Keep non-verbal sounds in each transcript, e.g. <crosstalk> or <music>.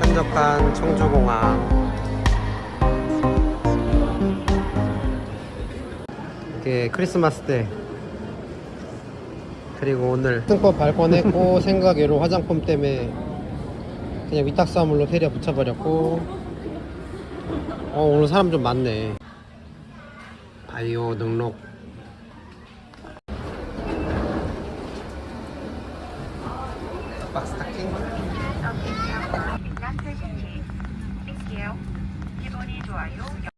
한적한 청주공항. 이게 크리스마스 때. 그리고 오늘. 승법 발권했고 <laughs> 생각외로 화장품 때문에 그냥 위탁사물로 캐리어 붙여버렸고. 어 오늘 사람 좀 많네 바이오 등록 박스 타킹. 기분이 좋아요.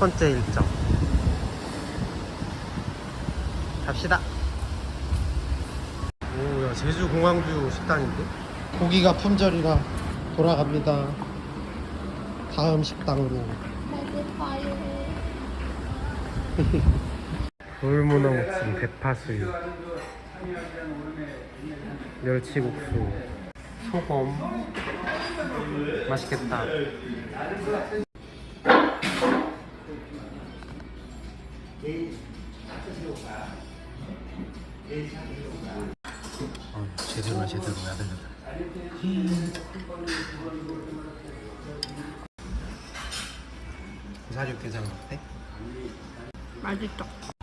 번째 일정. 갑시다. 오야 제주 공항뷰 식당인데? 고기가 품절이라 돌아갑니다. 다음 식당으로. 돌문어 무침 대파수육 멸치국수 소금. 맛있겠다 어, 제대로야 제대로 야들야들 사육개장 어때? 맛있다.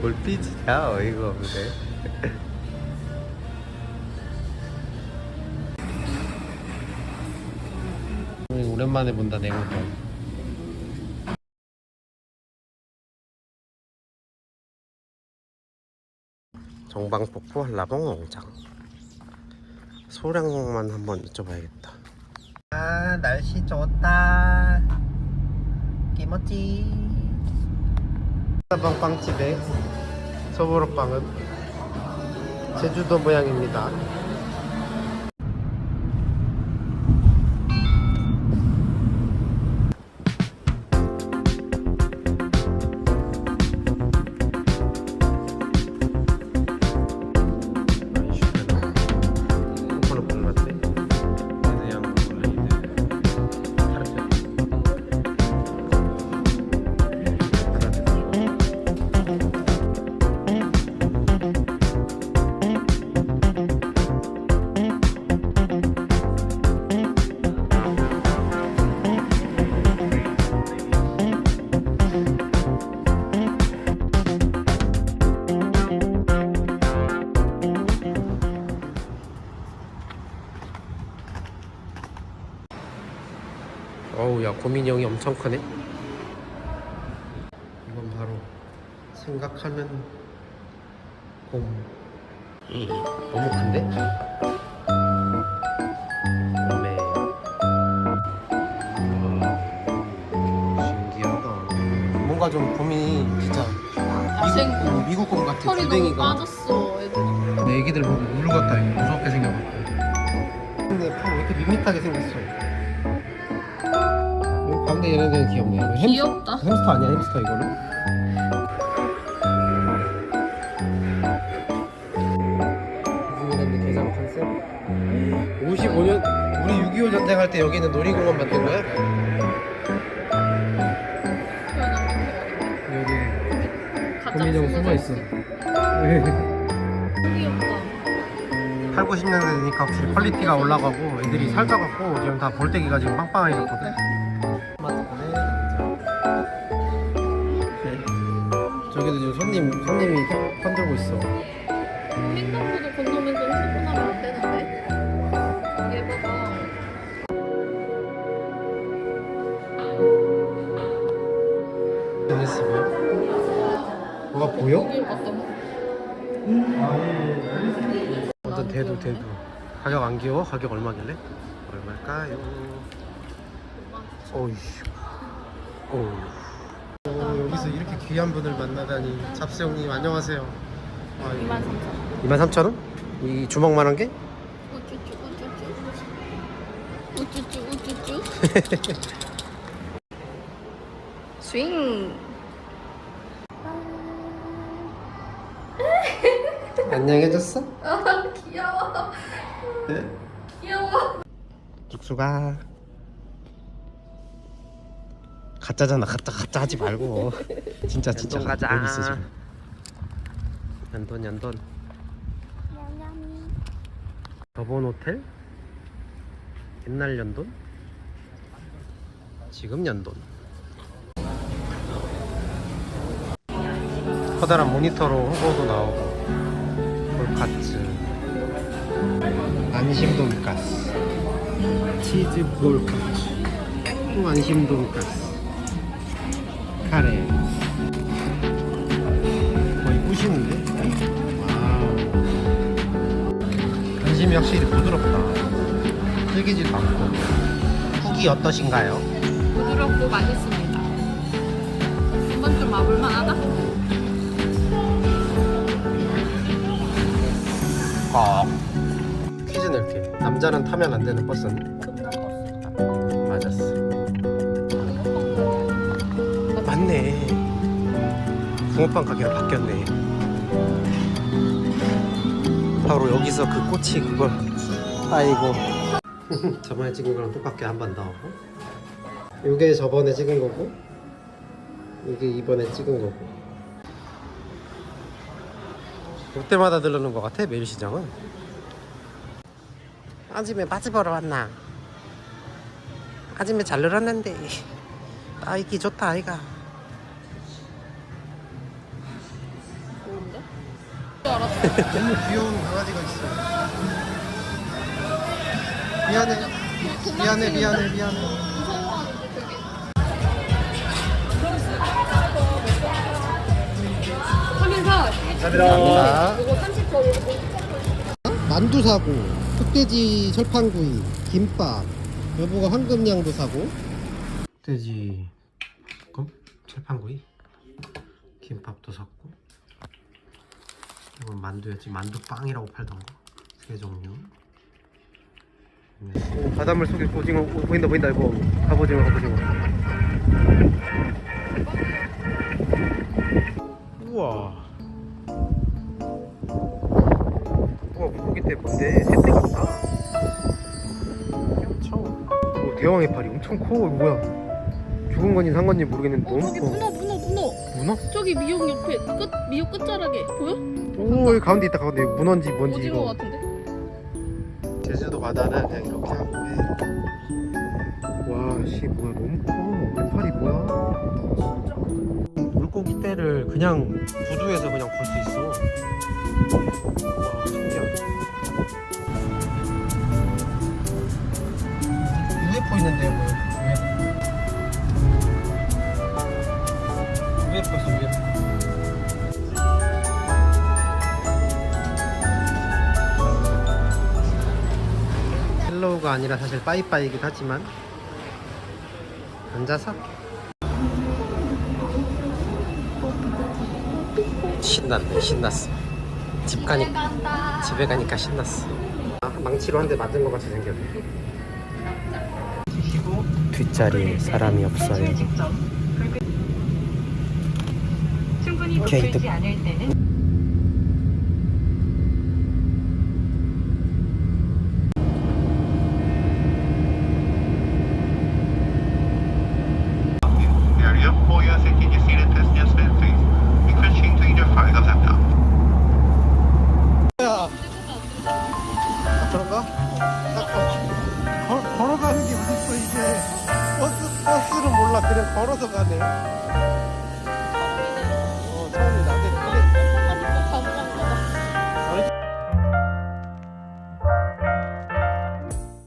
뭘 삐지냐 어이가 없네. <laughs> 오랜만에 본다 내고도 정방폭포 한라봉 농장. 소량만 한번 여쭤봐야겠다. 아 날씨 좋다. 기모찌 빵빵집의 소보로빵은 제주도 모양입니다 야 고민형이 엄청 크네. 이건 바로 생각하는 곰. 이, 너무 큰데? 오메 신기하다. 뭔가 좀 봄이 진짜 야생 미국, 미국 봄 같아. 털이 너무 주댕이가. 빠졌어 애들 내 애기들 보고 울 같다 이거. 무섭게 생겨갖고. 근데 파왜 이렇게 밋밋하게 생겼어 여기 가운데 얘는 그냥 귀엽네. 이거 햄스- 귀엽다. 햄스터 아니야 햄스터 이거는? 뉴질랜드 개장 컨셉. 55년 우리 6.25 전쟁할 때 여기는 놀이공원 만든 거야? 여기 가짜 거미령 숨어 있어. 귀엽다. 8, 90년대 되니까 확실히 퀄리티가 올라가고 애들이 살쪄갖고 지금 다 볼때기가 지금 빵빵해졌거든 저기도 지금 손님, 손님이 편 들고 있어 횡단보도 건너면서 핸드폰 하면 안 되는데 얘 봐봐 NS 뭐야? 뭐가 보여? 여기 완전 대두 대두 가격 안 귀여워? 가격 얼마길래? 얼마일까요? 어이씨 오. 오, 여기서 이렇게 귀한 분을 만나다니 잡스 형님 안녕하세요. 아, 2만 3천. 23,000원? 이 주먹만한 게? 우쭈쭈 우쭈쭈. 우쭈쭈 <laughs> 스윙. <laughs> 안녕해졌어? 아 귀여워. 네? 귀여워. 죽수가 가짜잖아. 가짜 가짜 하지 말고. 진짜 진짜. 가자. 여기 있어 지금. 연돈 연돈. 저번 호텔? 옛날 연돈? 지금 연돈. 커다란 모니터로 홍보도 나오고. 볼카츠. 안심 돈가스. 치즈 볼카츠. 또 안심 돈가스 카레. 거의 부시는데? 와우. 안심이 확실히 부드럽다. 질기지도 않고. 후기 어떠신가요? 부드럽고 맛있습니다. 한번 좀 와볼만 하다? 꼭 퀴즈 낼게. 남자는 타면 안 되는 버스는? 붕어빵 가게가 바뀌었네. 바로 여기서 그 꽃이 그걸 아이고. <laughs> 저번에 찍은 거랑 똑같게 한번더 이게 저번에 찍은 거고 이게 이번에 찍은 거고. 롯데마다 들르는 것 같아 매일 시장은? 아침에 바지 보러 왔나? 아침에 잘 늘었는데. <laughs> 아이기 좋다 아이가 너무 귀여운 강아지가 있어 미안해. 미안해 미안해 미안해. 하면서 감사합니다 이거 30% 만두 사고 흑돼지 철판구이 김밥 여보가 황금양도 사고. 흑돼지 볶음 철판구이 김밥도 샀고 이건 만두였지. 만두빵이라고 팔던 거 세 종류. 오, 바닷물 속에 오징어 오, 보인다 보인다 이거. 갑오징어 갑오징어. 우와. 우와 물고기 때 뭔데? 햇대 같다. 엄청. 오, 대왕 해파리 엄청 커. 이거 뭐야? 죽은 건지 산 건지 모르겠는데 어 너무 저기 커 문어 문어 문어. 문어? 저기 미역 옆에 끝 미역 끝자락에. 보여? 오 여기 가운데 있다 가운데 문어인지 뭔지 오징어 이거 같은데? 제주도 바다는 그냥 이렇게 하고 해. 와, 씨, 뭐야, 너무 커. 해파리 뭐야? 물고기 떼를 그냥 구두에서 그냥 볼 수 있어. 와, 신기하다. UFO 있는데요, 뭐. UFO. UFO 있어, UFO. 헬로우가 아니라 사실 빠이빠이이긴 하지만 앉아서? 신났네 신났어. 집 가니까 집에 가니까 신났어. 아, 망치로 한 대 맞은 것 같이 생겼네 뒷자리에 사람이 없어요 충분히 게이트. 않을 때는